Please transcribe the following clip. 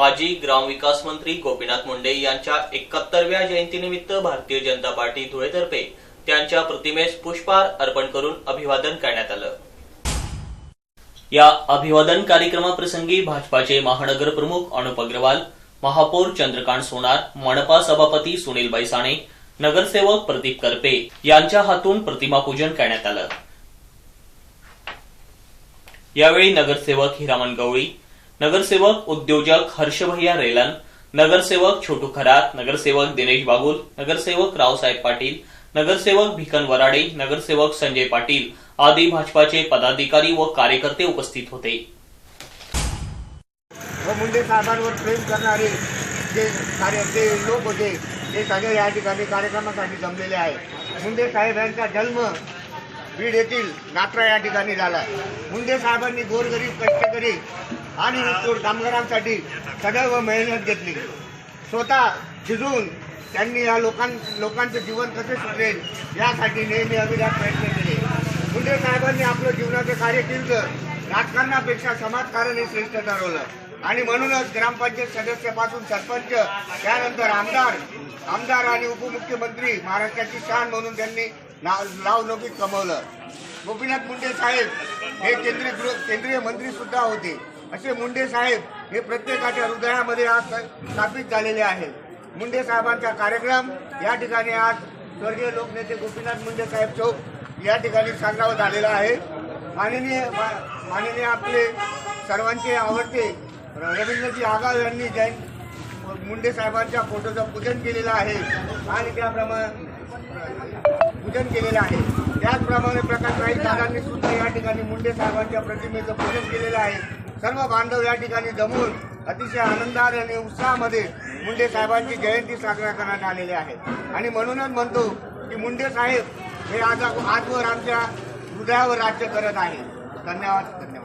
माजी ग्रामविकास मंत्री गोपीनाथ मुंडे यांच्या एकाहत्तरव्या जयंतीनिमित्त भारतीय जनता पार्टी धुळेतर्फे त्यांच्या प्रतिमेस पुष्पहार अर्पण करून अभिवादन करण्यात आलं. या अभिवादन कार्यक्रमाप्रसंगी भाजपाचे महानगर प्रमुख अनुप अग्रवाल महापौर चंद्रकांत सोनार मनपा सभापती सुनील बैसाणे नगरसेवक प्रदीप करपे यांच्या हातून प्रतिमापूजन करण्यात आलं. यावेळी नगरसेवक हिरामन गवळी नगरसेवक उद्योजक हर्षभैया रेलन नगरसेवक छोटू खरात नगरसेवक दिनेश बागुल नगरसेवक रावसाहेब पाटील नगरसेवक भिकन वराडे नगरसेवक संजय पाटील आदी भाजपाचे पदाधिकारी व कार्यकर्ते उपस्थित होते. व मुंडे साहेबांवर प्रेम करणारे जे कार्य लोक होते ते सगळे या ठिकाणी कार्यक्रमासाठी जमलेले आहे मुंडे साहेबांचा जन्म बीड येथील नात्रा या ठिकाणी झाला मुंडे साहेबांनी गोरगरीब कष्टकरी आणि ऊसतोड कामगारांसाठी सदैव मेहनत घेतली. स्वतः झिजून त्यांनी या लोकां लोकांचं जीवन कसे सुधरेल यासाठी नेहमी अभिजात प्रयत्न केले. मुंडे साहेबांनी आपलं जीवनाचं कार्य केलं राजकारणापेक्षा समाजकारण हे श्रेष्ठ ठरवलं. आणि म्हणूनच ग्रामपंचायत सदस्यापासून सरपंच त्यानंतर आमदार आमदार आणि उपमुख्यमंत्री महाराष्ट्राची शान म्हणून त्यांनी नाव नावलौकिक कमवलं. गोपीनाथ मुंडे साहेब हे केंद्रीय गृह केंद्रीय मंत्री सुद्धा होते. असे मुंडे साहेब हे प्रत्येकाच्या हृदयामध्ये आज स्थापित झालेले आहेत. मुंडे साहेबांचा कार्यक्रम या ठिकाणी आज स्वर्गीय लोकनेते गोपीनाथ मुंडे साहेब चौक या ठिकाणी साजरा झालेला आहे. माननीय मा- माननीय आपले सर्वांचे आवडते रवींद्रजी आगाव यांनी जैन मुंडे साहेबांच्या फोटोचं पूजन केलेलं आहे. आणि त्याप्रमाणे पूजन केलेलं आहे. त्याचप्रमाणे प्रकाश राई साहेबांनी सुद्धा या ठिकाणी मुंडे साहेबांच्या प्रतिमेचं पूजन केलेलं आहे. सर्व बांधव या ठिकाणी जमून अतिशय आनंदात आणि उत्साहामध्ये मुंडे साहेबांची जयंती साजरा करण्यात आलेली आहे. आणि म्हणूनच म्हणतो की मुंडे साहेब हे आज आजवर आमच्या हृदयावर राज्य करत आहे. धन्यवाद धन्यवाद.